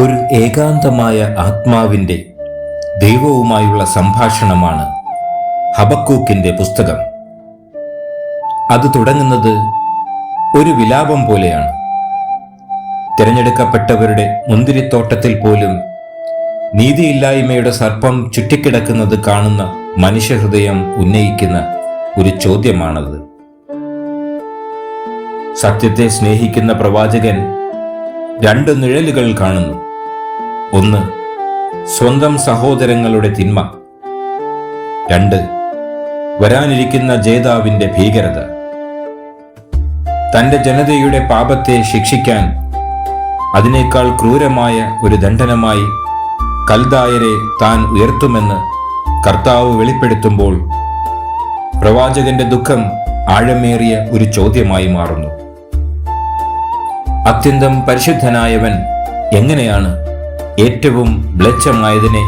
ഒരു ഏകാന്തമായ ആത്മാവിന്റെ ദൈവവുമായുള്ള സംഭാഷണമാണ് ഹബക്കൂക്കിന്റെ പുസ്തകം. അത് തുടങ്ങുന്നത് ഒരു വിലാപം പോലെയാണ്. തിരഞ്ഞെടുക്കപ്പെട്ടവരുടെ മുന്തിരിത്തോട്ടത്തിൽ പോലും നീതിയില്ലായ്മയുടെ സർപ്പം ചുറ്റിക്കിടക്കുന്നത് കാണുന്ന മനുഷ്യഹൃദയം ഉന്നയിക്കുന്ന ഒരു ചോദ്യമാണത്. സത്യത്തെ സ്നേഹിക്കുന്ന പ്രവാചകൻ രണ്ട് നിഴലുകൾ കാണുന്നു. ഒന്ന് സ്വന്തം സഹോദരങ്ങളുടെ തിന്മ. രണ്ട് വരാനിരിക്കുന്ന ജേതാവിന്റെ ഭീകരത. തന്റെ ജനതയുടെ പാപത്തെ ശിക്ഷിക്കാൻ അതിനേക്കാൾ ക്രൂരമായ ഒരു ദണ്ഡനമായി കൽദായരെ താൻ ഉയർത്തുമെന്ന് കർത്താവ് വെളിപ്പെടുത്തുമ്പോൾ പ്രവാചകന്റെ ദുഃഖം ആഴമേറിയ ഒരു ചോദ്യമായി മാറുന്നു. അത്യന്തം പരിശുദ്ധനായവൻ എങ്ങനെയാണ് ഏറ്റവും മ്ലേച്ഛമായതിനെ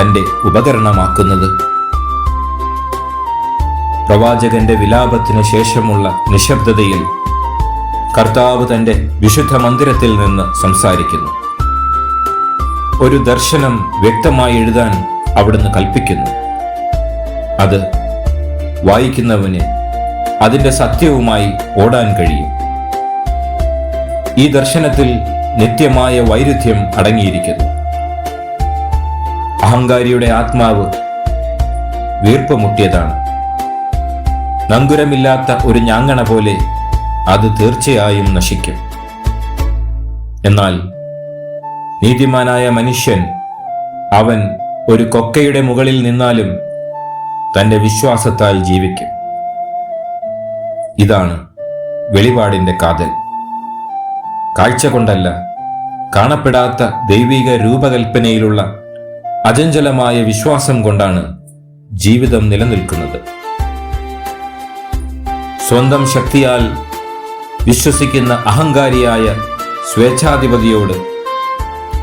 തന്റെ ഉപകരണമാക്കുന്നത്. പ്രവാചകന്റെ വിലാപത്തിന് ശേഷമുള്ള നിശബ്ദതയിൽ കർത്താവ് തന്റെ വിശുദ്ധ മന്ദിരത്തിൽ നിന്ന് സംസാരിക്കുന്നു. ഒരു ദർശനം വ്യക്തമായി എഴുതാൻ അവിടുന്ന് കൽപ്പിക്കുന്നു. അത് വായിക്കുന്നവന് അതിന്റെ സത്യവുമായി ഓടാൻ കഴിയും. ഈ ദർശനത്തിൽ നിത്യമായ വൈരുദ്ധ്യം അടങ്ങിയിരിക്കുന്നു. അഹങ്കാരിയുടെ ആത്മാവ് വീർപ്പുമുട്ടിയതാണ്. നങ്കുരമില്ലാത്ത ഒരു ഞാങ്ങണ പോലെ അത് തീർച്ചയായും നശിക്കും. എന്നാൽ നീതിമാനായ മനുഷ്യൻ അവൻ ഒരു കൊക്കയുടെ മുകളിൽ നിന്നാലും തന്റെ വിശ്വാസത്താൽ ജീവിക്കും. ഇതാണ് വെളിപാടിന്റെ കാതൽ. കാഴ്ച കൊണ്ടല്ല. കാണപ്പെടാത്ത ദൈവിക രൂപകൽപ്പനയിലുള്ള അചഞ്ചലമായ വിശ്വാസം കൊണ്ടാണ് ജീവിതം നിലനിൽക്കുന്നത്. സ്വന്തം ശക്തിയാൽ വിശ്വസിക്കുന്ന അഹങ്കാരിയായ സ്വേച്ഛാധിപതിയോട്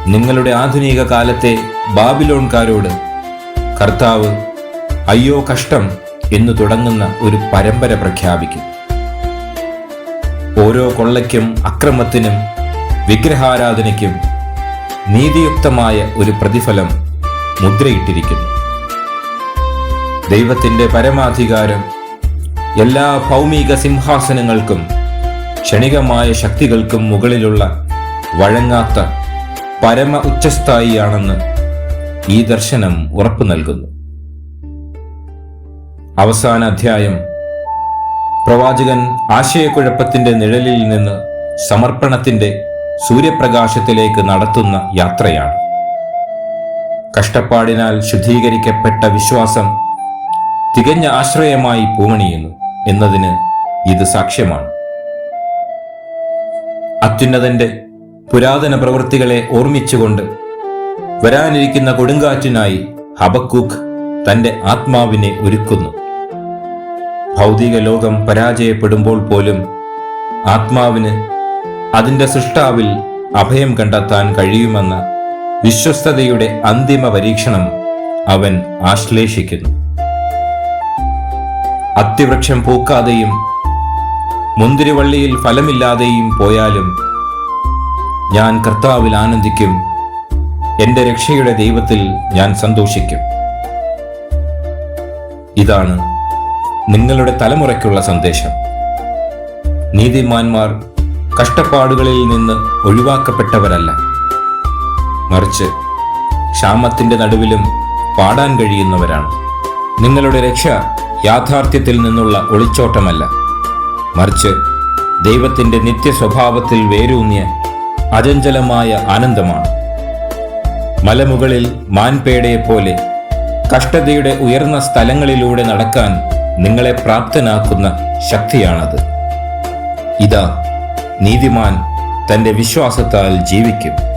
നിങ്ങളുടെ ആധുനിക കാലത്തെ ബാബിലോൺകാരോട് കർത്താവ് അയ്യോ കഷ്ടം എന്നു തുടങ്ങുന്ന ഒരു പരമ്പര പ്രഖ്യാപിക്കും. ഓരോ കൊള്ളയ്ക്കും അക്രമത്തിനും വിഗ്രഹാരാധനയ്ക്കും നീതിയുക്തമായ ഒരു പ്രതിഫലം മുദ്രയിട്ടിരിക്കുന്നു. ദൈവത്തിന്റെ പരമാധികാരം എല്ലാ ഭൗമിക സിംഹാസനങ്ങൾക്കും ക്ഷണികമായ ശക്തികൾക്കും മുകളിലുള്ള വഴങ്ങാത്ത പരമ ഉച്ചസ്ഥായിയാണെന്ന് ഈ ദർശനം ഉറപ്പു നൽകുന്നു. അവസാന അധ്യായം പ്രവാചകൻ ആശയക്കുഴപ്പത്തിന്റെ നിഴലിൽ നിന്ന് സമർപ്പണത്തിന്റെ സൂര്യപ്രകാശത്തിലേക്ക് നടത്തുന്ന യാത്രയാണ്. കഷ്ടപ്പാടിനാൽ ശുദ്ധീകരിക്കപ്പെട്ട വിശ്വാസം തികഞ്ഞ ആശ്രയമായി പൂമണിയുന്നു എന്നതിന് ഇത് സാക്ഷ്യമാണ്. അത്യുന്നതന്റെ പുരാതന പ്രവൃത്തികളെ ഓർമ്മിച്ചുകൊണ്ട് വരാനിരിക്കുന്ന കൊടുങ്കാറ്റിനായി ഹബക്കൂക്ക് തന്റെ ആത്മാവിനെ ഒരുക്കുന്നു. ഭൗതിക ലോകം പരാജയപ്പെടുമ്പോൾ പോലും ആത്മാവിന് അതിന്റെ സൃഷ്ടാവിൽ അഭയം കണ്ടെത്താൻ കഴിയുമെന്ന വിശ്വസ്തതയുടെ അന്തിമ പരീക്ഷണം അവൻ ആശ്ലേഷിക്കുന്നു. അത്തിവൃക്ഷം പൂക്കാതെയും മുന്തിരിവള്ളിയിൽ ഫലമില്ലാതെയും പോയാലും ഞാൻ കർത്താവിൽ ആനന്ദിക്കും എന്റെ രക്ഷയുടെ ദൈവത്തിൽ ഞാൻ സന്തോഷിക്കും. ഇതാണ് നിങ്ങളുടെ തലമുറയ്ക്കുള്ള സന്ദേശം. നീതിമാന്മാർ കഷ്ടപ്പാടുകളിൽ നിന്ന് ഒഴിവാക്കപ്പെട്ടവരല്ല. മറിച്ച് ക്ഷാമത്തിന്റെ നടുവിലും പാടാൻ കഴിയുന്നവരാണ്. നിങ്ങളുടെ രക്ഷ യാഥാർത്ഥ്യത്തിൽ നിന്നുള്ള ഒളിച്ചോട്ടമല്ല. മറിച്ച് ദൈവത്തിന്റെ നിത്യ സ്വഭാവത്തിൽ വേരൂന്നിയ അചഞ്ചലമായ ആനന്ദമാണ്. മലമുകളിൽ മാൻപേടയെപ്പോലെ കഷ്ടതയുടെ ഉയർന്ന സ്ഥലങ്ങളിലൂടെ നടക്കാൻ നിങ്ങളെ പ്രാപ്തനാക്കുന്ന ശക്തിയാണത്. ഇതാ നീതിമാൻ തന്റെ വിശ്വാസത്താൽ ജീവിക്കും.